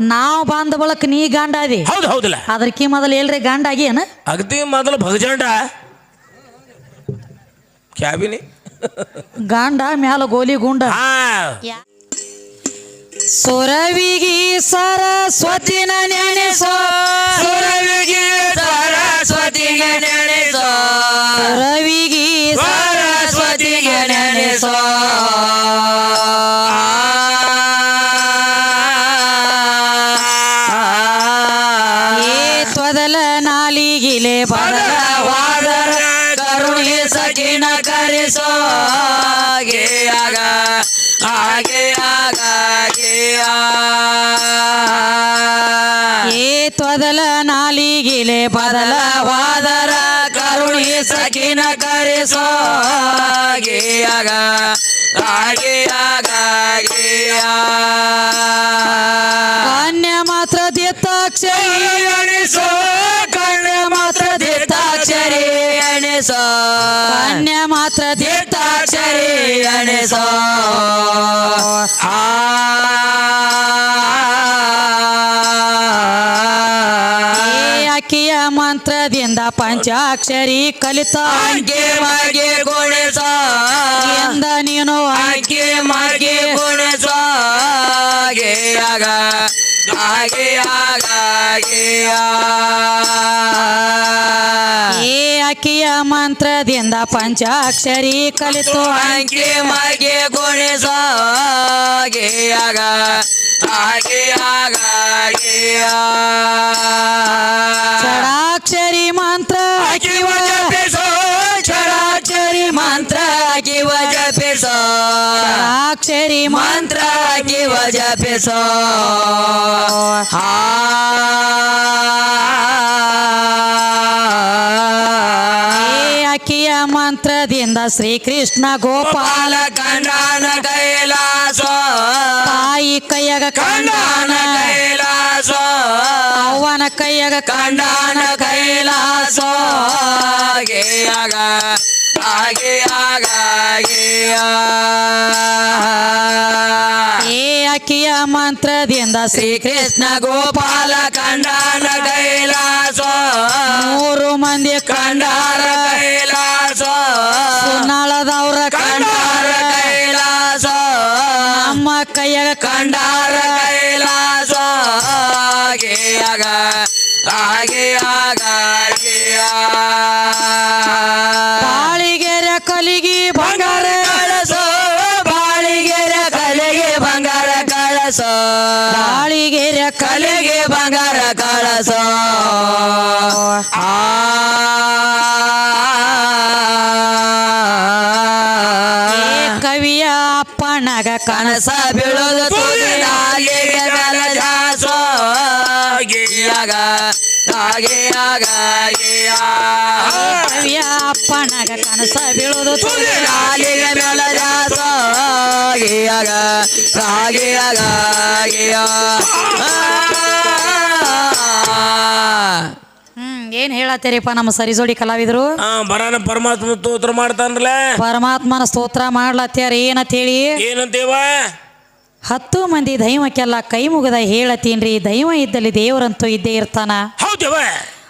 ನಾವು ಬಂದ ಬಳಕ ನೀ ಗಂಡ ಅದಿ ಹೌದು ಹೌದಿಲ್ಲ. ಅದಕ್ಕೆ ಮೊದಲು ಎಲ್ರಿ ಗಂಡ ಆಗಿ ಏನ? ಅಗದಿ ಮೊದಲು ಭಗಜಂಡ. ಕ್ಯಾಬಿನಿ. ಗಂಡ ಮ್ಯಾಲ ಗೋಲಿ ಗುಂಡ. ಹಾ. ಸುರವಿಗಿ ಸರಸ್ವತಿನ ನೆನೆಸೋ. ಸುರವಿಗೆ ಸರಸ್ವತಿಗೆ ನೆನೆಸೋ. ಸುರವಿಗಿ ಸರಸ್ವತಿಗೆ ನೆನೆಸೋ. ಕರುಣೆ ಕರೆಸೋಗೆ ಆಗ ಹಾಗೆ ಆಗ ಏ ತೊದಲ ನಾಲಿಗಿಲೆ ಬದಲವಾದರ ಕರುಣಿ ಸಕಿನ ಕರೆಸೋ ಹಾಗೆ ಆಗ ಎಣಿಸೋ ಅನ್ಯ ಮಾತ್ರ ದಿತ್ತಾಕ್ಷರಿ ಗಣೇಶ ಏ ಅಕ್ಕಿಯ ಮಂತ್ರದಿಂದ ಪಂಚಾಕ್ಷರಿ ಕಲಿತ. ಆಗೆ ಮಾರ್ಗೆ ಗುಣಿಸೋ. ಎಂದ ನೀನು ಅಂಕೆ ಮಾರ್ಗೆ ಗುಣಿಸೋ. ಹಾಗೆ ಆಗ ಹಾಗೆ ಆಗ ಹಾಗೆ ಏ ಅಕ್ಕಿಯ ಮಂತ್ರದಿಂದ ಪಂಚಾಕ್ಷರಿ ಕಲಿತು ಅಂಕಿ ಮಗೆ ಆಗಿ ಹಾಗೆ ಜಪಿಸೋ. ಅಕ್ಷರಿ ಮಂತ್ರ ಕಿವ ಜಪಿಸೋ. ಆಕಿಯ ಅಕ್ಕಿಯ ಮಂತ್ರದಿಂದ ಶ್ರೀಕೃಷ್ಣ ಗೋಪಾಲ ಪಾಲ ಕಂಡಾನ ಕೈಲಾಸ. ತಾಯಿ ಕೈಯಗ ಕಂಡಾನ ಕೈಲಾಸ. ಅವನ ಕೈಯಗ ಕಂಡಾನ ಕೈಲಾಸ. ಆಗ ಆಗ ಏ ಅಕ್ಕಿಯ ಮಂತ್ರದಿಂದ ಶ್ರೀಕೃಷ್ಣ ಗೋಪಾಲ ಕಂಡಾನ ಕೈಲಾಸ. ಮೂರು ಮಂದಿ ಕಂಡಾರ ಕೈಲಾಸ. ಸುನ್ನಾಳದವ್ರ ಕಂಡಾರ. ಕೈಲಾಸ. ನಮ್ಮ ಕೈಯ ಕಂಡಾರ ಕೈಲಾಸ. ಹಾಗೆ ಆಗ ಕಲಿಗಿ ಬಂಗಾರ ಕಳಸೋ ಬಾಳಿಗೆರೆ ಕಲೆಗೆ ಬಂಗಾರ ಕಳಸೋ. ಬಾಳಿಗೆರೆ ಕಲಿಗೆ ಕಲೆಗೆ ಬಂಗಾರ ಕಳಸೋ. ಆ. ಕವಿಯ ಅಪ್ಪಣಗ ಕನಸ ಕನಸ ಬೀಳೋದು ಕನಸ ಬೀಳೋದು ಮೇಲ ರಾಗಿಯಾಗ ಹ್ಮ್ ಏನ್ ಹೇಳತ್ತೀರಿಪ್ಪ ನಮ್ಮ ಸರಿಜೋಡಿ ಕಲಾವಿದರು? ಬರಾನ ಪರಮಾತ್ಮ ಸ್ತೋತ್ರ ಮಾಡ್ತಾನ್ರಲ್ಲ? ಪರಮಾತ್ಮನ ಸ್ತೋತ್ರ ಮಾಡ್ಲತ್ಯಾರ ಏನಂತ ಹೇಳಿ ಏನಂತೇವ? ಹತ್ತು ಮಂದಿ ದೈವಕ್ಕೆಲ್ಲ ಕೈ ಮುಗದ ಹೇಳತ್ತೀನ್ರಿ ದೈವ ಇದ್ದಲ್ಲಿ ದೇವರಂತೂ ಇದ್ದೇ ಇರ್ತಾನ. ಹೌದೇವ?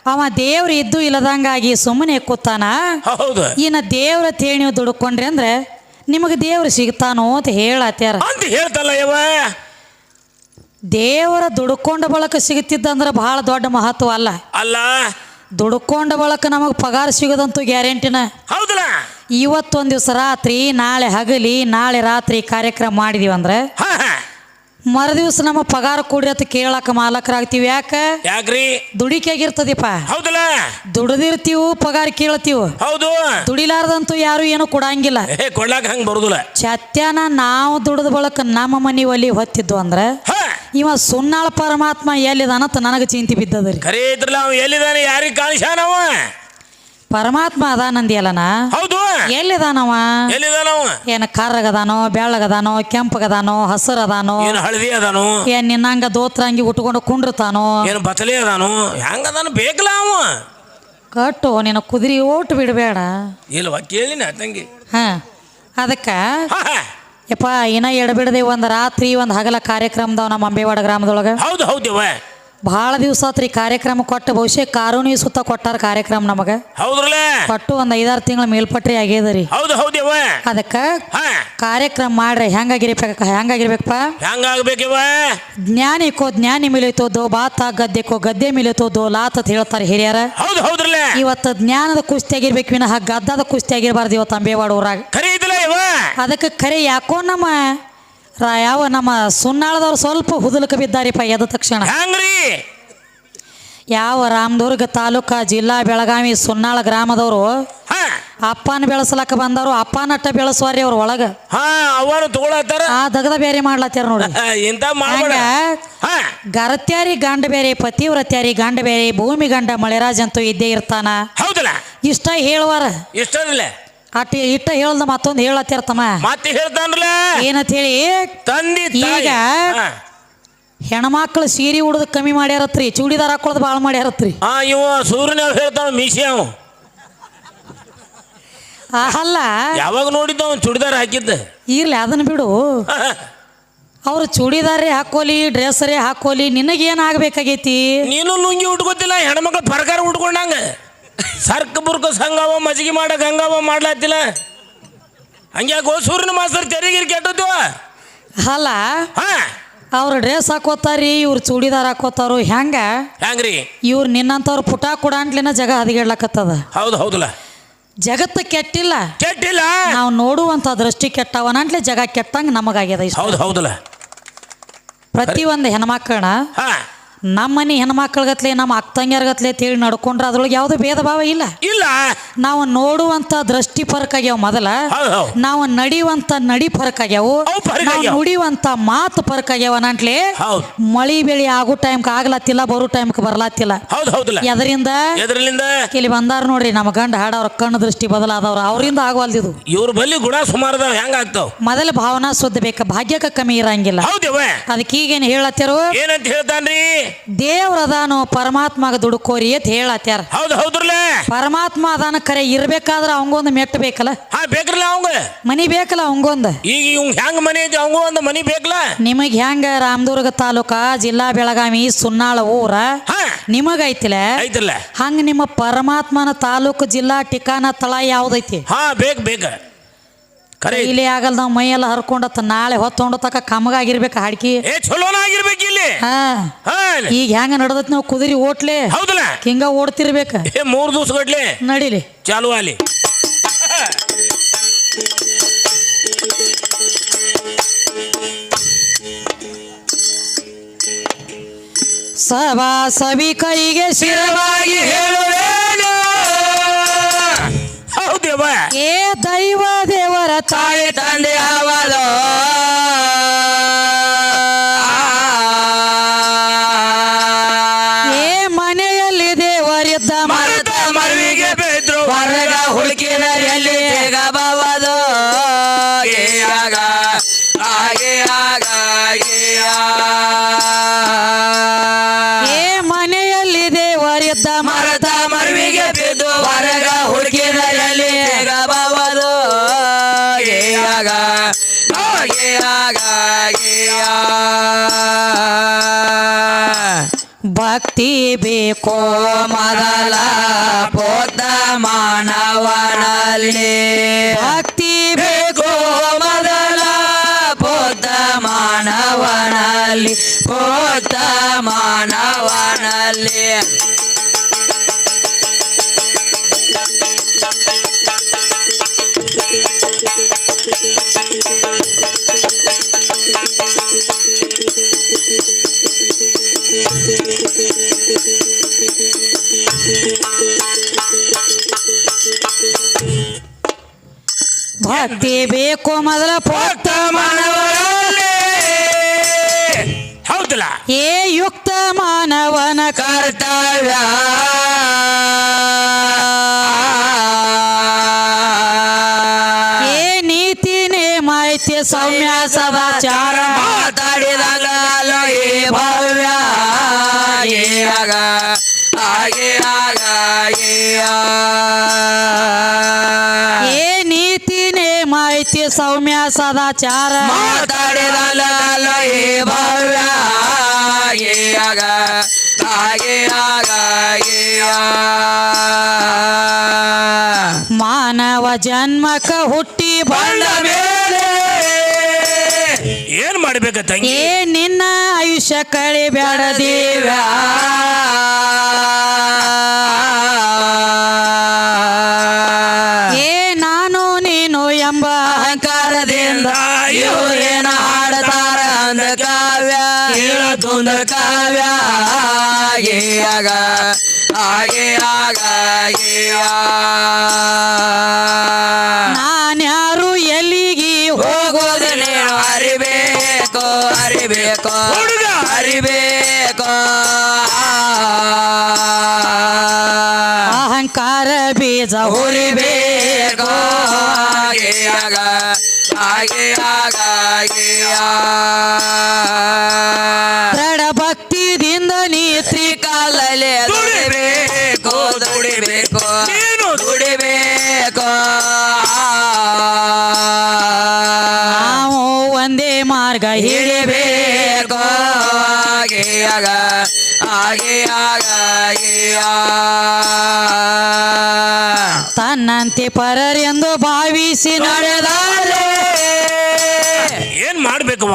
ಅವ ದೇವ್ರ ಇದ್ದು ಇಲ್ಲದಂಗಾಗಿ ಸುಮ್ಮನೆ ಕೂತಾನ? ಹೌದು. ಇನ್ನ ದೇವ್ರ ತೇಣಿ ದುಡ್ಕೊಂಡ್ರಿ ಅಂದ್ರೆ ನಿಮಗೆ ದೇವ್ರು ಸಿಗ್ತಾನೋ ಅಂತ ಹೇಳತ್ಯಾರ. ಅಂತ ಹೇಳ್ತಲ್ಲ ಯವ ದೇವರ ದುಡ್ಕೊಂಡ ಬಳಕ ಸಿಗುತ್ತಿದ್ದಂದ್ರೆ ಬಹಳ ದೊಡ್ಡ ಮಹತ್ವ ಅಲ್ಲ. ಅಲ್ಲ. ದುಡ್ಕೊಂಡ ಬಳಕ ನಮಗೆ ಪಗಾರ ಸಿಗೋದಂತೂ ಗ್ಯಾರಂಟಿನ. ಹೌದಲ್ಲ. ಇವತ್ತೊಂದು ದಿವಸ ರಾತ್ರಿ ನಾಳೆ ಹಗಲಿ ನಾಳೆ ರಾತ್ರಿ ಕಾರ್ಯಕ್ರಮ ಮಾಡಿದೀವಿ ಅಂದ್ರೆ ಮರುದಿವ್ಸ ನಮ್ಮ ಪಗಾರ ಕೊಡ್ರಿ ಅಂತ ಕೇಳಾಕ ಮಾಲಕರಾಗ್ತೀವಿ. ಯಾಕ? ಯಾಕ್ರಿ? ದುಡಿಕೆಗಿರ್ತದಿಪ್ಪ ಹೌದಲ್ಲ? ದುಡ್ದಿರ್ತೀವು ಪಗಾರ ಕೇಳ್ತೀವಿ. ಹೌದು. ದುಡಿಲಾರ್ದಂತೂ ಯಾರು ಏನು ಕೊಡಂಗಿಲ್ಲ. ಏ ಕೊಡ್ಲಾಕ ಹಂಗ ಬರುದಿಲ್ಲ. ಚತ್ಯಾನ ನಾವು ದುಡಿದ ಬಳಕ ನಮ್ಮ ಮನೆ ಒಲಿ ಹೊತ್ತಿದ್ದು ಅಂದ್ರೆ ಹಾ! ಇವ ಸುನ್ನಾಳ ಪರಮಾತ್ಮ ಎಲ್ಲಿದಾನಂತ ನನಗೆ ಚಿಂತೆ ಬಿದ್ದದ್ರಿ. ಕರೆ ಇದ್ರಲ್ಲ ಅವ ಎಲ್ಲಿದಾನೆ? ಯಾರಿಗೆ ಕಾಣಿಸ್ಯಾನವ ಪರಮಾತ್ಮ ಅದಾನಂದಿಯಲ್ಲನ ಹೌದು. ಎಲ್ಲಿದಾನವ? ಎಲ್ಲಿದಾನವ? ಏನ ಕರ್ರಗದಾನೋ ಬೆಳ್ಳಗದಾನೋ ಕೆಂಪಗದಾನೋ ಹಸರದಾನೋ? ಏನು ಹಳದಿ ಅದಾನು? ಏನ್ ನಿನ್ನಂಗ ದೋತ್ರಂಗಿ ಉಟ್ಕೊಂಡು ಕುಂಡಿರ್ತಾನೋ? ಏನು ಬತಲಿ ಅದಾನು? ಹೆಂಗದಾನು ಬೇಕಲ್ಲ ಅವ? ಕಟ್ಟು ನಿನ್ನ ಕುದುರೆ ಓಟ್ ಬಿಡಬೇಡ. ಇಲ್ವಾ? ಕೇಳಿನ ತಂಗಿ. ಹಾ ಅದಕ್ಕ ಯಪ್ಪ ಇನ್ನ ಎಡಬಿಡದೆ ಒಂದು ರಾತ್ರಿ ಒಂದು ಹಗಲ ಕಾರ್ಯಕ್ರಮದವ ನಮ್ಮ ಅಂಬೇವಾಡ ಗ್ರಾಮದೊಳಗೆ? ಹೌದು ಹೌದವ ಭಾಳ ದಿವಸ ಆತ್ರಿ ಕಾರ್ಯಕ್ರಮ ಕೊಟ್ಟು ಬಹುಶಃ ಕಾರುಣಿ ಸುತ್ತ ಕೊಟ್ಟಾರ ಕಾರ್ಯಕ್ರಮ ನಮಗೆ. ಹೌದ್ರಲ್ಲ? ಕೊಟ್ಟು ಒಂದ್ ಐದಾರು ತಿಂಗಳ ಮೇಲ್ಪಟ್ರಿ ಆಗ್ಯದ ರೀ ಹೌದು ಹೌದವ ಅದಕ್ಕೆ ಕಾರ್ಯಕ್ರಮ ಮಾಡ್ರಿ ಹೆಂಗಾಗಿರ್ಬೇಕ ಹೆಂಗಾಗಿರ್ಬೇಕಪ್ಪ? ಹೆಂಗಾಗ್ಬೇಕಿವ ಜ್ಞಾನಿಕೋ ಜ್ಞಾನಿ ಮಿಲಿತೋದು ಬಾತ ಗದ್ದೆಕೋ ಗದ್ದೆ ಮಿಲಿತೋದು ಲಾತ್ ಅಂತ ಹೇಳ್ತಾರೆ ಹಿರಿಯರ. ಹೌದು ಹೌದ್ರಲ್ಲ? ಇವತ್ತು ಜ್ಞಾನದ ಕುಸ್ತಿ ಆಗಿರ್ಬೇಕು ವಿನಃ ಗದ್ದದ ಕುಸ್ತಿ ಆಗಿರ್ಬಾರ್ದು ಇವತ್ತು ಅಂಬೇವಾಡ ಊರಾಗ ಖರೀ ಅದಕ್ಕೆ ಖರೆ ಯಾಕೋ ನಮ್ಮ ಯಾವ ನಮ್ಮ ಸುನ್ನಾಳದವ್ರು ಸ್ವಲ್ಪ ಹುದುಲಕ ಬಿದ್ದಾರಿಪ್ಪ ಎದ್ದ ತಕ್ಷಣ. ಹೆಂಗ್ರಿ ಯಾವ ರಾಮದುರ್ಗ ತಾಲೂಕ ಜಿಲ್ಲಾ ಬೆಳಗಾವಿ ಸುನ್ನಾಳ ಗ್ರಾಮದವರು ಅಪ್ಪನ ಬೆಳೆಸಲಕ್ಕ ಬಂದವರು ಅಪ್ಪನಟ್ಟ ಬೆಳೆಸುವಾರಿ ಅವ್ರ ಒಳಗ. ತಗೊಳತ್ತಾರ ಆ ದಗದ ಬೇರೆ ಮಾಡ್ಲತ್ತಾರ ನೋಡಿ. ಇಂತ ಹಂಗ ಗರತ್ಯಾರಿ ಗಂಡ ಬೇರೆ ಪತಿವ್ರತ್ಯಾರಿ ಗಂಡ ಬೇರೆ ಭೂಮಿ ಗಂಡ ಮಳೆರಾಜ್ ಅಂತೂ ಇದ್ದೇ ಇರ್ತಾನ. ಹೌದಲ್ಲ? ಇಷ್ಟ ಹೇಳುವಾರ. ಇಷ್ಟದಿಲ್ಲ ಅಟ್ಟಿ ಇಟ್ಟ ಹೇಳ್ದ ಮತ್ತೊಂದು ಹೇಳತ್ತಿರ್ತಮ್ಮ ಮತ್ತೆ ಹೇಳ್ತಾನ್ರಲ್ಲ? ಏನಂತ ಹೇಳಿ ತಂದಿ ಈಗ. ಹೆಣ್ಮಕ್ಳು ಸೀರೆ ಉಡದ್ ಕಮ್ಮಿ ಮಾಡ್ಯಾರತ್ರಿ ಚೂಡಿದಾರ ಹಾಕೊಳ್ಳೋದು ಭಾಳ ಮಾಡ್ಯಾರತ್ರಿ. ಆ ಇವ ಸೂರ್ಯನ ಹೇಳ್ತಾವ ಮೀಸಿ ಅವ. ಅಲ್ಲ. ಯಾವಾಗ ನೋಡಿದ್ದ ಅವ್ನು ಚುಡಿದಾರ ಹಾಕಿದ್ದ. ಇರ್ಲಿ ಅದನ್ನ ಬಿಡು. ಅವ್ರು ಚೂಡಿದಾರೇ ಹಾಕೋಲಿ ಡ್ರೆಸ್ಸರೇ ಹಾಕೋಲಿ ನಿನಗೇನು ಆಗ್ಬೇಕಾಗೈತಿ? ನೀನು ಲುಂಗಿ ಉಟ್ಕೋತಿಲ್ಲ ಹೆಣ್ಮಕ್ಳು ಪರಕಾರ ಉಟ್ಕೊಂಡಂಗ. ಸರ್ಕ ಬುರ್ಕ ಸಂಗವ ಮಜ್ಗಿ ಮಾಡಕ್ ಹಂಗವ ಮಾಡ್ಲಾತಿಲ್ಲ ಹಂಗ್ಯಾಕೋ ಸೂರ್ಯನ ಮಾಸ್ತರ್ ತೆರಿಗೆ ಕೆಟ್ಟದ್ವ ಅಲ್ಲ ಅವ್ರು ಡ್ರೆಸ್ ಹಾಕೋತಾರಿ ಇವ್ರು ಚೂಡಿದಾರ ಹಾಕೋತಾರು ಹೆಂಗ ಹೆಂಗ್ರಿ ಇವ್ರು ನಿನ್ನಂಥವ್ರು ಪುಟ ಕುಡಾಂಟ್ಲಿನ ಜಗ ಹದಿಗೇಳಕತ್ತದ ಹೌದು ಹೌದಲ್ಲ ಜಗತ್ತು ಕೆಟ್ಟಿಲ್ಲ. ಕೆಟ್ಟಿಲ್ಲ? ನಾವು ನೋಡುವಂತ ದೃಷ್ಟಿ ಕೆಟ್ಟವನಂಟ್ಲೆ ಜಗ ಕೆಟ್ಟಂಗೆ ನಮಗಾಗ್ಯದ ಹೌದು ಹೌದಲ್ಲ ಪ್ರತಿ ಒಂದು ನಮ್ಮ ಮನೆ ಹೆಣ್ಮಕ್ಳಿಗತ್ಲೆ ನಮ್ಮ ಅಕ್ಕಂಗ್ಯಾರ್ಗತ್ಲೆ ತಿಳಿ ನಡ್ಕೊಂಡ್ರೆ ಅದ್ರೊಳಗೆ ಯಾವ್ದು ಭೇದ ಭಾವ ಇಲ್ಲ. ಇಲ್ಲ. ನಾವು ನೋಡುವಂತ ದೃಷ್ಟಿ ಫರಕ್ ಆಗ್ಯಾವ ಮೊದಲ. ನಾವು ನಡೆಯುವಂತ ನಡಿ ಫರಕ್ ಆಗ್ಯಾವು. ನಾವು. ನುಡಿಯುವಂಥ ಮಾತು ಫರಕ್ ಆಗ್ಯಾವ ನಂಟ್ಲೆ. ಮಳಿ ಬೆಳಿ ಆಗೋ ಟೈಮ್ಗೆ ಆಗ್ಲತ್ತಿಲ್ಲ ಬರೋ ಟೈಮ್ಗೆ ಬರ್ಲಾತಿಲ್ಲ ಎದರಿಂದ? ಇಲ್ಲಿ ಬಂದಾರ ನೋಡ್ರಿ ನಮ್ಮ ಗಂಡ ಹಾಡವ್ರ ಕಣ್ಣು ದೃಷ್ಟಿ ಬದಲಾದವ್ರ. ಅವರಿಂದ ಆಗವಲ್ದಿದು ಇವ್ರ ಬಲ್ಲಿ ಗುಣ ಸುಮಾರದಾವ ಹೆಂಗ ಆಗ್ತಾವ? ಮೊದಲ ಭಾವನಾ ಶುದ್ಧ ಬೇಕ. ಭಾಗ್ಯಕ್ಕೆ ಕಮ್ಮಿ ಇರಂಗಿಲ್ಲ. ಅದಕ್ಕೆ ಈಗೇನು ಹೇಳತ್ತಿರೋ? ಏನಂತ ಹೇಳ್ತಾನ್ರಿ? ದೇವ್ರದಾನು ಪರಮಾತ್ಮಗ ದುಡುಕೋರಿ ಅಂತ ಹೇಳತ್ಯಾರ. ಹೌದು ಹೌದ್ರಲ್ಲ? ಪರಮಾತ್ಮ ಅದಾನ ಕರೆ ಇರ್ಬೇಕಾದ್ರೆ ಅವಂಗೊಂದು ಮೆಟ್ಟ ಬೇಕಲ್ಲ? ಹಾ ಬೇಕ್ರಲ್ಲ ಅವಂಗ? ಮನಿ ಬೇಕಲ್ಲ ಅವಂಗೊಂದು? ಈಗ ಇವ್ ಹೆಂಗ್ ಮನೆ ಐತಿ ಅವಂಗೊಂದು ಮನಿ ಬೇಕಲ್ಲ ನಿಮಗೆ ಹೆಂಗ ರಾಮದುರ್ಗ ತಾಲೂಕಾ ಜಿಲ್ಲಾ ಬೆಳಗಾವಿ ಸುನ್ನಾಳ ಊರ? ಹಾ. ನಿಮಗೈತಿಲ್ಲ ಐತಿಲ್ಲ ಹಂಗ ನಿಮ್ಮ ಪರಮಾತ್ಮನ ತಾಲೂಕು ಜಿಲ್ಲಾ ಟಿಕಾನ ತಳ ಯಾವ್ದೈತಿ? ಹಾ ಬೇಕ್ ಬೇಕ. ಇಲ್ಲಿ ಆಗಲ್ಲ ನಾವು ಮೈಯೆಲ್ಲ ಹರ್ಕೊಂಡತ್ತ ನಾಳೆ ಹೊತ್ತೊಂಡ ತಕ ಕಮಗಾಗಿರ್ಬೇಕು ಹಾಡ್ಕಿ. ಏ ಚಲೋನ ಆಗಿರ್ಬೇಕು ಇಲ್ಲಿ. ಹಾ. ಈಗ ಹೆಂಗ ನಡ್ದತ್ ನಾವು ಕುದುರಿ ಓಟ್ಲೆ? ಹೌದಲ್ಲ? ಹಿಂಗ ಓಡ್ತಿರ್ಬೇಕ. ಏ ಮೂರ್ ದಿವಸ ಗಟ್ಲೆ. ನಡಿಲಿ. ಚಾಲು ಆಲಿ ಸಭಾ ಸವಿ ಕೈಗೆ ಶಿರವಾಗಿ ಹೇಳುವೇನು. ಹೌದೇವ ಏ ದೈವ ದೇವರ ತಾಯಿ ತಂದೆ ಅವರು ಏ ಮನೆಯಲ್ಲಿ ದೇವರಿದ್ದ ಮರದ ಮರವಿಗೆ ಬಿದ್ರು ಹೊರಗ ಹುಡುಕಿದರಲ್ಲಿ ಸಿಗಬಹುದು ಆಗ ಹಾಗೆ ಏ ಭಕ್ತಿ ಬೇಕೋ. ಮೊದಲ ಪೋದ ಮಾನವನಲ್ಲಿ. ಭಕ್ತಿ ಬೇಕೋ ಮೊದಲ ಬೌದ್ಧ ಮಾನವರಲ್ಲಿ. ಹೌದಲ್ಲ? ಏ ಯುಕ್ತ ಮಾನವನ ಕರ್ತವ್ಯ. ಏ ನೀತಿ ನೇಮಾಯ್ತಿ ಸೌಮ್ಯ ಸದಾಚಾರ. ಮಾತಾಡಿದಾಗ ಏ ಭವ್ಯ. ಆಗ ಹಾಗೆ ಆಗ ಏ ಸೌಮ್ಯ ಸದಾಚಾರ. ಮಾನವ ಜನ್ಮಕ ಹುಟ್ಟಿ ಬಂದ ಮೇಲೆ ಏನ್ ಮಾಡ್ಬೇಕ ತಂಗಿ ಏ ನಿನ್ನ ಆಯುಷ್ಯ ಕಳಿಬ್ಯಾಡ ಹಾಗೆ ಆಗ ದೃಢ ಭಕ್ತಿದಿಂದ ನೀ ತ್ರಿಕಾಲಲ್ಲಿ ದುಡಿಬೇಕು ದುಡಿಬೇಕು ನೀನು ದುಡಿಬೇಕು. ನಾವು ಒಂದೇ ಮಾರ್ಗ ಹಿಡಿಬೇಕು. ಆಗಿಯಾಗ ಆಗಿಯಾಗ ಆಗ ತನ್ನಂತೆ ಪರರೆಂದು ಭಾವಿಸಿ ನಡೆದಾರೆ. ಏನ್ ತನಗೆ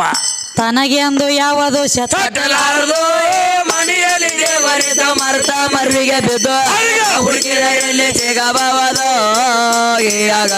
ತನಗೆಂದು ಯಾವುದು ಶತ ಕಟ್ಟಲಾರದು. ಮನೆಯಲ್ಲಿ ದೇವರಿದ ಮರ್ತ ಮರ್ವಿಗೆ ಬಿದ್ದು ಹುಡುಗಿರಲ್ಲಿ ಸಿಗಬಹುದು ಆಗ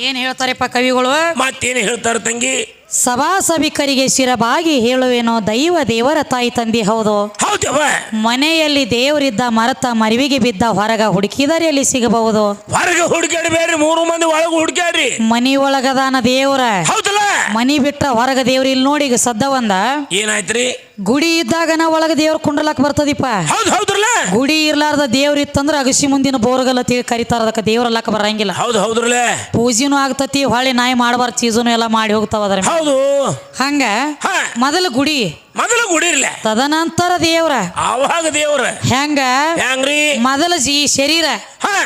ಏನ್ ಹೇಳ್ತಾರಪ್ಪ ಕವಿಗಳು? ಮತ್ತೇನು ಹೇಳ್ತಾರ ತಂಗಿ? ಸಭಾ ಸಭಿಕರಿಗೆ ಶಿರಬಾಗಿ ಹೇಳುವೇನೋ ದೈವ ದೇವರ ತಾಯಿ ತಂದಿ ಹೌದು. ಹೌದವ. ಮನೆಯಲ್ಲಿ ದೇವರಿದ್ದ ಮರತ ಮರಿವಿಗೆ ಬಿದ್ದ ಹೊರಗ ಹುಡುಕಿದರೆ ಅಲ್ಲಿ ಸಿಗಬಹುದು. ಹೊರಗೆ ಹುಡುಕಾಡ್ಬೇಡ್ರಿ ಮೂರು ಮಂದಿ ಒಳಗೆ ಹುಡುಕಾಡ್ರಿ ಮನಿ ಒಳಗದಾನ ದೇವರ. ಹೌದಲ್ಲ. ಮನಿ ಬಿಟ್ಟ ಹೊರಗ ದೇವ್ರ ಇಲ್ಲಿ ನೋಡಿ ಈಗ ಸದ್ದ ಒಂದ. ಏನಾಯ್ತ್ರಿ? ಗುಡಿ ಇದ್ದಾಗ ನಾ ಒಳಗ ದೇವ್ರ ಕುಂಡ್ರಲಕ್ ಬರ್ತದಿಪ್ಪ. ಹೌದ್ ಹೌದ್ರಲ್ಲ. ಗುಡಿ ಇರ್ಲಾರ್ದ ದೇವ್ರ ಇತ್ತಂದ್ರ ಅಗಸಿ ಮುಂದಿನ ಬೋರ್ಗಲ್ಲ ತಿ ಕರಿತಾರ ಅದಕ್ಕೆ ದೇವ್ರಲ್ಲಕ್ಕ ಬರಂಗಿಲ್ಲ. ಹೌದು ಹೌದ್ರಲ್ಲ. ಪೂಜೆನೂ ಆಗ್ತತಿ ಹೊಳ್ಳಿ ನಾಯಿ ಮಾಡಬಾರ್ದು ಚೀಸನು ಎಲ್ಲ ಮಾಡಿ ಹೋಗ್ತಾವ ಅದ್ರ. ಹೌದು. ಹಂಗ ಹಾ. ಮೊದಲು ಗುಡಿ. ಮೊದಲು ಗುಡಿರ್ಲೆ ತದನಂತರ ದೇವ್ರ. ಆವಾಗ ದೇವ್ರ. ಹೆಂಗ? ಹೆಂಗ್ರಿ? ಮೊದಲ ಜೀ ಶರೀರ. ಹಾ.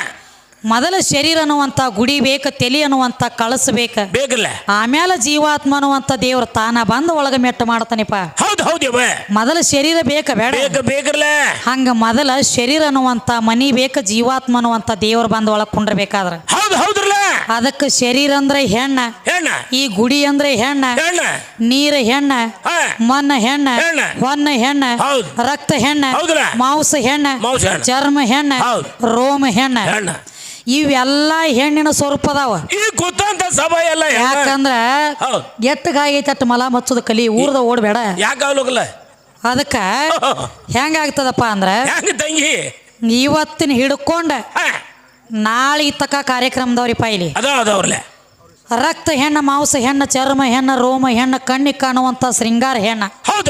ಮೊದಲ ಶರೀರ ಅನ್ನುವಂತ ಗುಡಿ ಬೇಕ ತೆಲಿ ಅನ್ನುವಂತ ಕಳಸ ಬೇಕ. ಬೇಕಲ್ಲ ಆಮೇಲೆ ಜೀವಾತ್ಮ ಅನ್ನುವಂತ ದೇವ್ರ ತಾನ ಬಂದ ಒಳಗ ಮೆಟ್ಟ ಮಾಡ್ತಾನಿಪ್ಪ ಹೌದು ಮೊದಲ ಶರೀರ ಬೇಕ ಬೇಡ. ಬೇಕ ಬೇಕಲ್ಲ ಹಂಗ ಮೊದಲ ಶರೀರ ಅನ್ನುವಂತ ಮನಿ ಬೇಕ ಜೀವಾತ್ಮ ಅನ್ನುವಂತ ದೇವ್ರ ಬಂದ ಒಳಗ್ ಕುಂಡ್ರಬೇಕಾದ್ರ. ಹೌದು ಹೌದ್ರಲ್ಲ ಅದಕ್ಕೆ ಶರೀರ ಅಂದ್ರೆ ಹೆಣ್ಣ. ಹೆಣ್ಣ. ಈ ಗುಡಿ ಅಂದ್ರೆ ಹೆಣ್ಣ. ಹೆಣ್ಣ. ನೀರ ಹೆಣ್ಣ. ಹಾ. ಮಣ್ಣ ಹೆಣ್ಣ. ಹೆಣ್ಣ. ಹೊನ್ನ ಹೆಣ್ಣ. ಹೌದ್. ರಕ್ತ ಹೆಣ್ಣ. ಹೌದಲ್ಲ? ಮಾಂಸ ಹೆಣ್ಣ. ಮಾಂಸ ಹೆಣ್ಣ. ಚರ್ಮ ಹೆಣ್ಣ. ಹೌದು. ರೋಮ ಹೆಣ್ಣ. ಹೆಣ್ಣ. ಇವೆಲ್ಲ ಹೆಣ್ಣಿನ ಸ್ವರೂಪ ಅದಾವ. ಈ ಸಭಾ ಎಲ್ಲ ಹೆಣ್ಣ. ಯಾಕಂದ್ರ ಹೌದ್. ಎಟ್ಟಗಾಗೈತೆ ಮಲ ಮಚ್ಚದ ಕಲಿ ಊರ್ದ ಓಡ್ಬೇಡ. ಯಾಕೆ ಆಗ್ಲೋಕಲ್ಲ? ಅದಕ್ಕ ಹೆಂಗಾಗ್ತದಪ್ಪ ಅಂದ್ರ ಹೆಂಗ ತಂಗಿ? ಇವತ್ತಿನ ಹಿಡ್ಕೊಂಡ ಹಾ. ನಾಳೆ ಇತ್ತಕ ಕಾರ್ಯಕ್ರಮದವ್ರಿಪ್ಪ ಇಲ್ಲಿ. ಅದಾವ್ರಲ್ಲ ರಕ್ತ ಹೆಣ್ಣ ಮಾಂಸ ಹೆಣ್ಣ ಚರ್ಮ ಹೆಣ್ಣ ರೋಮ ಹೆಣ್ಣ ಕಣ್ಣಿಗೆ ಕಾಣುವಂತ ಶೃಂಗಾರ ಹೆಣ್ಣ. ಹೌದ?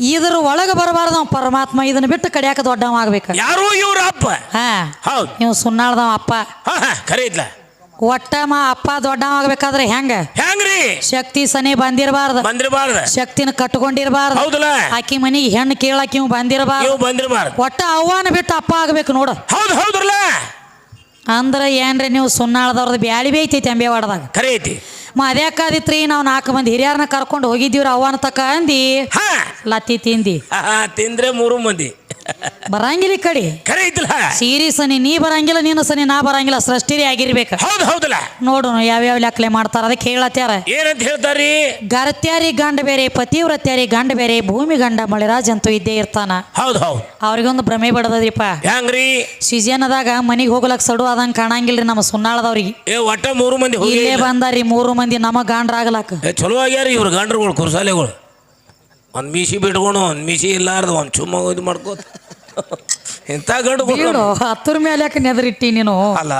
ಇದ್ರ ಒಳಗೆ ಬರಬಾರ್ದು ಪರಮಾತ್ಮ ಇದನ್ನ ಬಿಟ್ಟು ಕಡಿಯಾಕ ದೊಡ್ಡವ ಆಗ್ಬೇಕು. ಯಾರು ಇವ್ರ ಅಪ್ಪ. ಹಾ. ಹೌದು. ಇವ್ ಸುನ್ನಾಳ್ದವ ಅಪ್ಪ. ಹಾ ಹಾ ಖರೆ ಇದ್ಲ. ಒಟ್ಟ ಮಾ ಅಪ್ಪ ದೊಡ್ಡವ ಆಗ್ಬೇಕಾದ್ರೆ ಹೆಂಗ? ಹೆಂಗ್ರಿ? ಶಕ್ತಿ ಸನಿ ಬಂದಿರಬಾರ್ದು. ಬಂದಿರಬಾರ್ದ. ಶಕ್ತಿನ ಕಟ್ಕೊಂಡಿರಬಾರ್ದು. ಹೌದಲ್ಲ? ಆಕಿ ಮನಿಗೆ ಹೆಣ್ಣು ಕೇಳಾಕಿ ಇವ್ ಬಂದಿರಬಾರ್ದು. ನೀವು ಬಂದಿರಬಾರ್ದು. ಒಟ್ಟ ಅವ್ವಾನ ಬಿಟ್ಟು ಅಪ್ಪ ಆಗ್ಬೇಕು ನೋಡು. ಹೌದು ಹೌದ್ರಲ್ಲ? ಅಂದ್ರ ಏನ್ರಿ ನೀವು ಸುನ್ನಾಳದವ್ರದ್ದು ಬ್ಯಾಳಿ ಬೇಯ್ತೈತಿ ಐತೈತಿ ಅಂಬೇವಾಡದಾಗ? ಖರೆ ಐತಿ. ಮ ಅದ್ಯಾಕಾದಿತ್ರಿ ನಾವು ನಾಲ್ಕು ಮಂದಿ ಹಿರಿಯರನ್ನ ಕರ್ಕೊಂಡು ಹೋಗಿದ್ದೀವ್ರಿ ಅವ್ವನ ತಕ ಅಂದಿ ಲತ್ತಿ ತಿಂದಿ. ತಿಂದ್ರೆ ಮೂರು ಮಂದಿ. ಬರಂಗಿಲ್ಲ ಈ ಕಡೆ. ಖರೆ ಇದ್ದಿಲ್ಲ. ಸೀರಿ ಸನಿ ನೀ ಬರಂಗಿಲ್ಲ ನೀನು ಸನಿ ನಾ ಬರಂಗಿಲ್ಲ ಸೃಷ್ಟಿರಿ ಆಗಿರ್ಬೇಕು. ಹೌದು ಹೌದಲ್ಲ. ನೋಡು ಯಾವ್ಯಾವ ಲೆಕ್ಕಲೆ ಮಾಡ್ತಾರ ಅದಕ್ಕೆ ಹೇಳತ್ಯಾರ. ಏನಂತ ಹೇಳ್ತಾರಿ ಗರತ್ಯಾರಿ ಗಂಡ ಬೇರೆ ಪತಿವ್ರತ್ಯಾರಿ ಗಂಡ ಬೇರೆ ಭೂಮಿ ಗಂಡ ಮಳಿರಾಜ್ ಅಂತೂ ಇದ್ದೇ ಇರ್ತಾನ. ಹೌದು ಹೌದು. ಅವ್ರಿಗೊಂದು ಭ್ರಮೆ ಬಡದ್ರಿಪ್ಪ ಹೆಂಗ್ರಿ? ಸಿಜನದಾಗ ಮನಿಗೆ ಹೋಗ್ಲಕ್ ಸಡು ಆದಂಗ ಕಾಣಂಗಿಲ್ರಿ ನಮ್ಮ ಸುನ್ನಾಳದವ್ರಿಗೆ. ಏ ಒಟ್ಟ ಮೂರು ಮಂದಿ ಹೋಗಿ ಇಲ್ಲೇ ಬಂದಾರಿ ಮೂರು ಮಂದಿ ನಮ್ಮ ಗಾಂಡ್ರಾಗ್ಲಾಕ. ಆಗ್ಲಾಕ ಚಲೋ ಆಗ್ಯಾರ ಇವ್ರ ಗಾಂಡ್ರಗಳು ಕುರ್ಸಾಲೆಗಳು. ಒಂದ್ ಮೀಸಿ ಬಿಟ್ಕೊಂಡು ಒಂದು ಮೀಸಿ ಇಲ್ಲಾರ್ದು ಒಂದು ಚುಮ್ಮ ಇದು ಮಾಡ್ಕೋತ. ಇಂಥ ಗಂಡು ಹತ್ತರ ಮೇಲೆ ಯಾಕೆ ನೆದರಿಟ್ಟಿ ನೀನು? ಅಲ್ಲ.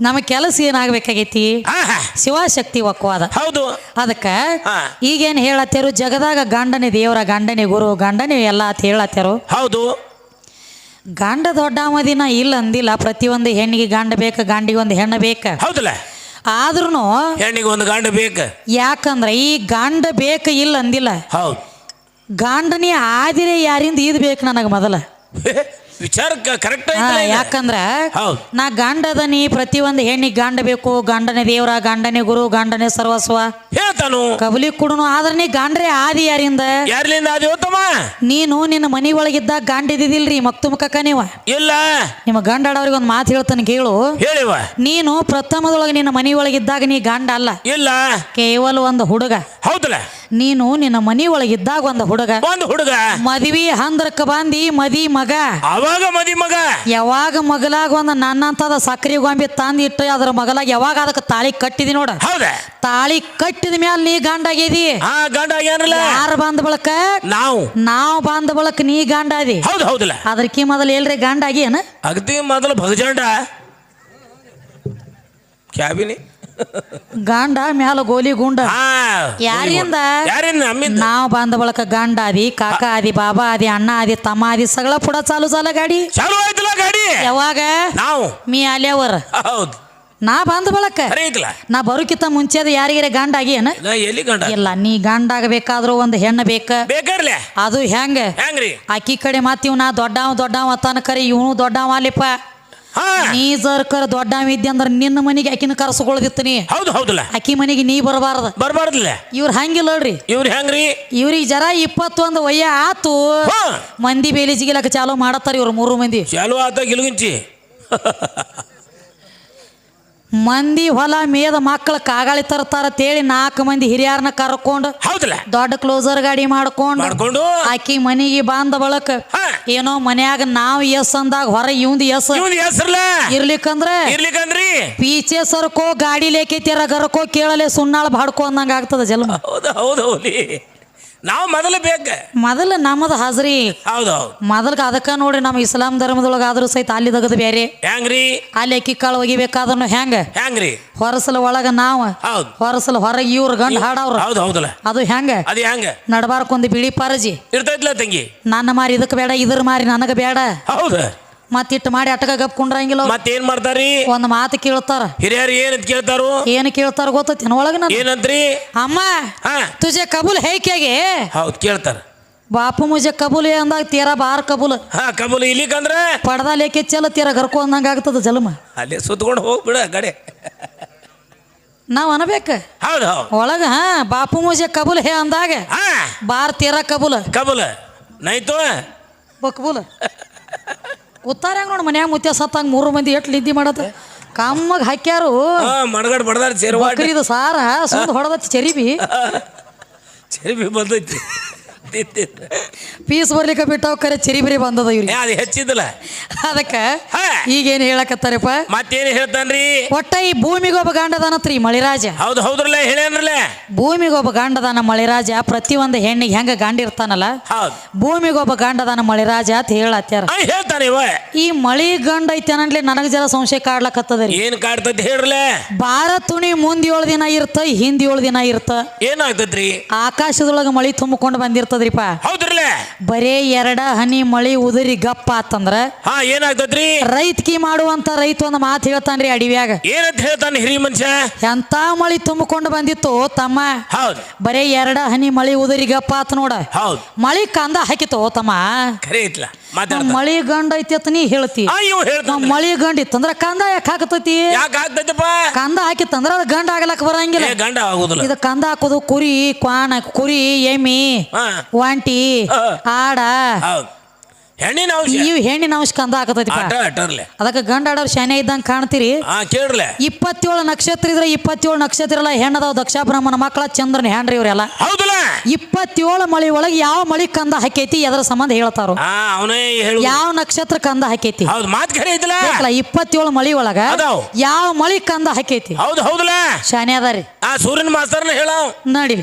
ನಮ್ಮ ಕೆಲಸ ಏನಾಗಬೇಕಾಗೈತಿ? ಆಹಾ, ಶಿವಶಕ್ತಿ ಒಕ್ಕವಾದ. ಹೌದು. ಅದಕ್ಕೆ ಹಾ. ಈಗೇನ್ ಹೇಳತ್ತೇರು ಜಗದಾಗ ಗಂಡನೇ ದೇವರ ಗಂಡನೇ ಗುರು ಗಂಡನೇ ಎಲ್ಲ ಅಂತ ಹೇಳತ್ತೇರು. ಹೌದು. ಗಂಡ ದೊಡ್ಡ ಮದಿನ ಇಲ್ಲ ಅಂದಿಲ್ಲ ಪ್ರತಿಯೊಂದು ಹೆಣ್ಣಿಗೆ ಗಂಡ ಬೇಕು ಗಂಡಿಗೆ ಒಂದು ಹೆಣ್ಣು ಬೇಕು. ಹೌದಲ್ಲ. ಆದ್ರೂ ಹೆಣ್ಣಿಗೆ ಒಂದು ಗಂಡ ಬೇಕು. ಯಾಕಂದ್ರೆ ಈ ಗಂಡ ಬೇಕು ಇಲ್ಲ ಅಂದಿಲ್ಲ. ಹೌದು. ಗಂಡನೇ ಆದಿರೆ ಯಾರಿಂದ ಇದು ಬೇಕು ನನಗೆ ಮೊದಲ? ವಿಚಾರ ಕರೆಕ್ಟ್ ಯಾಕಂದ್ರ. ನಾ ಗಂಡದನಿ ಪ್ರತಿಯೊಂದು ಹೆಣ್ಣಿಗೆ ಗಂಡ ಬೇಕು ಗಂಡನೇ ದೇವ್ರ ಗಂಡನೇ ಗುರು ಗಂಡನೇ ಸರ್ವಸ್ವ. ಹೇಳ್ತಾನು. ಕಬಲಿ ಕುಡುನು ಆದ್ರ ನೀ ಗಂಡ್ರೆ ಆದಿ ಯಾರಿಂದ? ಯಾರಿಂದ ಆದಿ ಉತ್ತಮ? ನೀನು ನಿನ್ನ ಮನಿ ಒಳಗಿದ್ದಾಗ ಗಂಡ ಇದ್ದಿದಿಲ್ರಿ ಮಕ್ತುಮಕ್ಕ ನೀವ? ಇಲ್ಲ. ನಿಮ್ಮ ಗಂಡ ಆಡೋರಿಗೆ ಒಂದು ಮಾತು ಹೇಳ್ತಾನೆ ಕೇಳು. ಹೇಳಿವ. ನೀನು ಪ್ರಥಮದೊಳಗೆ ನಿನ್ನ ಮನಿ ಒಳಗಿದ್ದಾಗ ನೀ ಗಂಡ ಅಲ್ಲ? ಇಲ್ಲ. ಕೇವಲ ಒಂದು ಹುಡುಗ. ಹೌದಲ್ಲ. ನೀನು ನಿನ್ನ ಮನಿ ಒಳಗಿದ್ದಾಗ ಒಂದು ಹುಡುಗ. ಒಂದು ಹುಡುಗ. ಮದ್ವಿ ಹಂದ್ರಕ್ಕ ಬಂದಿ ಮದಿ ಮಗ. ಅವಾಗ ಮದಿ ಮಗ. ಯಾವಾಗ ಮಗಲಾಗ ಒಂದು ನನ್ನಂತದ ಸಕ್ರಿ ಗೊಂಬೆ ತಂದು ಇಟ್ಟು ಅದ್ರ ಮಗಲಾಗ ಯಾವಾಗ ಅದಕ್ಕೆ ತಾಳಿ ಕಟ್ಟಿದಿ ನೋಡ. ಹೌದ? ತಾಳಿ ಕಟ್ಟಿದ ಮ್ಯಾಲ ನೀ ಗಂಡ ಆಗಿದಿ. ಹಾ ಗಂಡ ಆಗ್ಯಾನಲ್ಲ? ಯಾರು ಬಂದ ಬಳಕ? ನಾವು. ನಾವು ಬಂದ ಬಳಕ ನೀ ಗಂಡ ಆದಿ. ಹೌದು ಹೌದಲ್ಲ. ಅದಕ್ಕೆ ಮೊದಲು ಎಲ್ರಿ ಗಂಡ ಆಗಿ ಏನ ಅಗದಿ ಮೊದಲು ಭಗಜಂಡ. ಕ್ಯಾಬಿನಿ? ಗಂಡ ಮ್ಯಾಲ ಗೋಲಿ ಗುಂಡ. ಯಾರಿಂದ? ಯಾರಿಂದ? ಅಮ್ಮಿಂದ ನಾವು ಬಂದ ಬಳಕ ಗಂಡ ಆದಿ ಕಾಕ ಆದಿ ಬಾಬಾ ಆದಿ ಅಣ್ಣ ಆದಿ ತಮ್ಮ ಆದಿ ಸಗಳ ಪುಡ ಚಾಲು ಚಾಲ ಗಾಡಿ. ಚಾಲು ಆಯ್ತಲ್ಲ ಗಾಡಿ? ಯಾವಾಗ? ನಾವು. ಮೀ ಅಲ್ಯವರ ಹೌದು. ನಾ ಬಂದ ಬಳಕ. ನಾ ನಾ ಬರೋಕಿತ್ತ ಮುಂಚೆದ ಯಾರಿಗಾರ ಗಂಡ ಆಗಿ ಏನ ನಾ ಎಲ್ಲಿ ಗಂಡ? ಇಲ್ಲ ನೀ ಗಂಡ ಆಗಬೇಕಾದ್ರೂ ಒಂದು ಹೆಣ್ಣು ಬೇಕ. ಅದು ಹೆಂಗ? ಹೆಂಗ್ರಿ? ಆಕಿ ಕಡೆ ಮಾತೀವ್ ನಾ ದೊಡ್ಡವ ದೊಡ್ಡವ ಅತ್ತಾನ ಕರಿ ಇವನು ದೊಡ್ಡವ ಅಲ್ಲಿಪ್ಪ. ನೀ ಸರ್ಕಾರ ದೊಡ್ಡ ಇದ್ದೆ ಅಂದ್ರೆ ನಿನ್ನ ಮನೆಗೆ ಆಕಿನ ಕರ್ಸ್ಕೊಳ್ದಿತ್ತು ನೀ ಹೌದು ಹೌದಲ್ಲ. ಆಕಿ ಮನೆಗೆ ನೀ ಬರಬಾರ್ದ. ಬರ್ಬಾರ್ದಿಲ್ಲ. ಇವ್ರು ಹಂಗಿಲ್ಲ ನೋಡ್ರಿ ಇವ್ರು ಹೆಂಗ್ರಿ? ಇವ್ರಿಗೆ ಜರ ಇಪ್ಪತ್ತೊಂದು ವಯ್ಯ ಆತು. ಮಂದಿ ಬೇಲಿ ಜಿಗಿಲಕ್ಕ ಚಾಲೋ ಮಾಡತ್ತಾರ ಇವ್ರು ಮೂರು ಮಂದಿ. ಚಾಲು ಆತ ಗಿಲ್ಗುಂಚಿ. ಮಂದಿ ಹೊಲ ಮೇದ ಮಕ್ಕಳ ಕಾಗಾಳಿ ತರ್ತಾರ ತೇಳಿ ನಾಲ್ಕು ಮಂದಿ ಹಿರಿಯರನ್ನ ಕರ್ಕೊಂಡು ಹೌದಲ್ಲ? ದೊಡ್ಡ ಕ್ಲೋಸರ್ ಗಾಡಿ ಮಾಡ್ಕೊಂಡು ಮಾಡ್ಕೊಂಡು? ಆಕಿ ಮನೆಗೆ ಬಂದ ಬಳಕ ಏನೋ ಮನ್ಯಾಗ ನಾವ್ ಎಸ್ ಅಂದಾಗ ಹೊರ ಇವಂದ್ ಎಸ್. ಇರ್ಲಿಕ್ಕಂದ್ರ? ಇರ್ಲಿಕ್ಕಂದ್ರಿ? ಪೀಚೆ ಸರ್ಕೋ ಗಾಡಿ ಲೇಕೆ ಗರ್ಕೋ ಗರಕೋ ಕೇಳಲೆ ಸುಣ್ಣಾಳ ಬಾಡ್ಕೋ ಅಂದಂಗ ಆಗ್ತದ ಜಲ್ಮ. ಹೌದು ಹೌದು ಹೌದಿ. ನಾವು ಮೊದಲು ಬೇಕ. ಮೊದಲ ನಮ್ಮದ ಹಾಜರಿ. ಹೌದು ಹೌದು. ಮೊದಲ್ಗ ಅದಕ್ಕ ನೋಡ್ರಿ ನಮ್ಮ ಇಸ್ಲಾಂ ಧರ್ಮದೊಳಗ ಆದ್ರೂ ಸಹಿತ ಅಲ್ಲಿ ದಗದ ಬೇರೆ ಹೆಂಗ್ರಿ ಅಲ್ಲಿ ಅಕ್ಕಿ ಕಾಳು ಒಗಿಬೇಕಾದ್ರೂ ಹೆಂಗ ಹೆಂಗ್ರಿ ಹೊರಸಲ ಒಳಗ ನಾವ. ಹೌದು. ಹೊರಸಲ ಹೊರಗೆ ಇವ್ರ ಗಂಡ ಹಾಡವ್ರ. ಹೌದು ಹೌದಲ್ಲ. ಅದು ಹೆಂಗ ಅದು ಹೆಂಗ ನಡಬಾರ್ಕೊಂದು ಬಿಳಿ ಪಾರಜಿ. ಇರ್ತೈತ್ಲ ತಂಗಿ. ನನ್ನ ಮಾರಿ ಇದಕ್ಕೆ ಬೇಡ ಇದ್ರ ಮಾರಿ ನನಗ ಬೇಡ. ಹೌದು. ಮತ್ತಿಟ್ಟು ಮಾಡಿ ಅಟಕ ಗಪ್ ಕುಂಡ್ರಂಗಿಲ್ಲ ಅವ್ರು. ಮತ್ತೇನ್ ಮಾಡ್ತಾರಿ ಒಂದ್ ಮಾತು ಕೇಳ್ತಾರ. ಹಿರಿಯರು ಏನಂತ ಕೇಳ್ತಾರು? ಏನು ಕೇಳ್ತಾರ ಗೊತ್ತೈತಿ ಒಳಗ ನಾನು? ಏನಂತ್ರಿ? ಅಮ್ಮ ಹಾ. ತುಜೆ ಕಬೂಲ್ ಹೇಗೆ ಹೌದು ಕೇಳ್ತಾರ. ಬಾಪು ಮುಜೆ ಕಬೂಲ್ ಅಂದಾಗ ತೀರಾ ಬಾರ್ ಕಬೂಲ್. ಹಾ ಕಮಲ್ ಇಲ್ಲಿಕಂದ್ರ? ಪಡ್ದ ಲೇಕೆ ಚಲ ತೀರಾ ಗರ್ಕೋ ಅಂದಂಗ ಆಗ್ತದ ಜಲಮ. ಅಲ್ಲೇ ಸುತ್ಕೊಂಡು ಹೋಗ್ಬಿಡ ಗಡೆ ನಾವ್ ಅನ್ಬೇಕ? ಹೌದು ಹೌದು. ಒಳಗ ಹಾ ಬಾಪು ಮುಜೆ ಕಬೂಲ್ ಹೇ ಅಂದಾಗ ಹಾ. ಬಾರ್ ತೀರಾ ಕಬೂಲ್. ಕಬೂಲ್. ನೈತು? ಬಕ್ಬೂಲ್ ಕೂತಾರ ನೋಡ್ ಮನ್ಯಾಗ ಮುತ್ಯ ಸತ್ತಂಗ ಮೂರು ಮಂದಿ ಎಟ್ ನಿದ್ದಿ ಮಾಡತ್ತ? ಕಮ್ಮಗ್ ಹಾಕ್ಯಾರು. ಮಡಗಡ್ ಬಡದಾರ ಚೇರ್ವಾಡ್ ಬಕ್ರಿದು ಸಾರ ಸುಂದ್ ಹೊಡೆದ ಚರಿಬಿ. ಚರ್ಬಿ ಬಂದೈತಿ. ಪೀಸ್ ಬರ್ಲಿಕ್ಕೆ ಬಿಟ್ಟಾವ ಕರೆ ಚಿರಿಬಿರಿ ಬಂದದ ಇವ್ರಿಗೆ. ಅದು ಹೆಚ್ಚಿದ್ದಲ್ಲ. ಅದಕ್ಕ ಈಗೇನು ಹೇಳಕತ್ತಾರಪ್ಪ? ಮತ್ತೇನು ಹೇಳ್ತಾನ್ರಿ? ಒಟ್ಟ ಈ ಭೂಮಿಗೊಬ್ಬ ಗಾಂಡದಾನತ್ರಿ ಮಳಿರಾಜ. ಹೌದು ಹೌದ್ರಲ್ಲ ಹೇಳ ಭೂಮಿಗೊಬ್ಬ ಗಾಂಡದಾನ ಮಳಿರಾಜ ಪ್ರತಿಯೊಂದು ಹೆಣ್ಣಿಗೆ ಹೆಂಗ ಗಾಂಡ ಇರ್ತಾನಲ್ಲ? ಹೌದು. ಭೂಮಿಗೊಬ್ಬ ಗಾಂಡದಾನ ಮಳಿರಾಜ ಅಂತ ಹೇಳತ್ಯಾರ. ಹೇಳ್ತಾನೆ ಇವ. ಈ ಮಳಿ ಗಂಡ ಐತಿ ನನಗೆ ನನಗ ಜರ ಸಂಶಯ ಕಾಡ್ಲಕತ್ತದ ರೀ ಏನ್ ಕಾಡ್ತೈತಿ ಹೇಳ್ರಲ್ಲ? ಬಾರ ತುಣಿ ಮುಂದ್ ಏಳು ದಿನ ಇರ್ತ ಹಿಂದ್ ಏಳು ದಿನ ಇರ್ತ. ಏನಾಗ್ತೈತ್ರಿ? ಆಕಾಶದೊಳಗ ಮಳಿ ತುಂಬಿಕೊಂಡು ಬಂದಿರ್ತದ್ರಿಪ್ಪ ಹೌದ್ರಲ್ಲ? ಬರೇ ಎರಡ ಹನಿ ಮಳಿ ಉದುರಿ ಗಪ್ಪ ಆತಂದ್ರ ಹಾ ಏನಾಗ್ತದ್ರಿ? ರೈತಕಿ ಮಾಡುವಂತ ರೈತ ಒಂದ್ ಮಾತು ಹೇಳ್ತಾನ್ರಿ ಅಡಿವ್ಯಾಗ. ಏನಂತ ಹೇಳ್ತಾನೆ ಹಿರಿ ಮನುಷ್ಯ? ಎಂತ ಮಳಿ ತುಂಬಿಕೊಂಡು ಬಂದಿತ್ತು ತಮ್ಮ? ಹೌದು. ಬರೇ ಎರಡ ಹನಿ ಮಳಿ ಉದುರಿ ಗಪ್ಪ ಆತ ನೋಡ. ಹೌದು. ಮಳಿ ಕಂದ ಹಾಕಿತ್ತು ತಮ್ಮ? ಖರೆ ಐತ್ಲ ಮಾತಾಡ್ತಾನೆ ಮಳಿ ಗಂಡ ಐತಿ ಅಂತ ನೀ ಹೇಳ್ತಿ. ಆ ಇವ್ ನಾವ್ ಹೇಳ್ತಾನ ಮಳಿ ಗಂಡ ಇತ್ತಂದ್ರ ಕಂದ ಯಾಕೆ ಹಾಕತೈತಿ? ಯಾಕೆ ಆಗ್ತೈತಪ್ಪ ಕಂದ ಹಾಕಿತ್ತಂದ್ರ ಅದು ಗಂಡ ಆಗ್ಲಕ್ ಬರಂಗಿಲ್ಲ. ಏ ಗಂಡ ಆಗುದಿಲ್ಲ. ಇದು ಕಂದ ಹಾಕೋದು ಕುರಿ ಕ್ವಾಣ ಕುರಿ ಎಮ್ಮಿ ಹಾ. ಒಂಟಿ ಹಾ. ಆಡ. ಹೌದು. ಹೆಣ್ಣಿನ ಅಂಶ ಹೆಣ್ಣಿನ ಅಂಶ ಕಂದ ಹಾಕತೈತಿ ಆಟ ಆಟರ್ಲೆ ಅದಕ್ಕೆ ಗಂಡ ಆಡೋರು ಶಾನೆ ಇದ್ದಂಗೆ ಕಾಣ್ತೀರಿ? ಹಾ ಇಪ್ಪತ್ತೇಳು ನಕ್ಷತ್ರ ಇದ್ರೆ ಇಪ್ಪತ್ತೇಳು ನಕ್ಷತ್ರ ಎಲ್ಲ ಹೆಣ್ಣದಾವ್ ದಕ್ಷ ಬ್ರಹ್ಮನ ಮಕ್ಕಳ ಚಂದ್ರನ ಹೆಣ್ರಿ ಇವರೆಲ್ಲ ಹೌದಲ್ಲ ಇಪ್ಪತ್ತೇಳು ಮಳಿ ಒಳಗೆ ಯಾವ ಮಳಿ ಕಂದ ಹಾಕೈತಿ ಅದರ ಸಂಬಂಧ ಹೇಳ್ತಾರ ಹಾ ಅವನೇ ಹೇಳು ಯಾವ ನಕ್ಷತ್ರ ಕಂದ ಹಾಕೈತಿ? ಹೌದು ಮಾತ್ ಖರೆ ಐತಲ್ಲ ಬೇಕಲ್ಲ ಇಪ್ಪತ್ತೇಳು ಮಳಿ ಒಳಗ ಅದಾವ್. ಯಾವ ಮಳಿ ಕಂದ ಹಾಕೈತಿ? ಹೌದು ಹೌದಲ್ಲ ಶಾನೆ ಅದಾರಿ. ಆ ಸೂರ್ಯನ ಮಾಸ್ತರ್ನ ಹೇಳವ್. ನಡಿ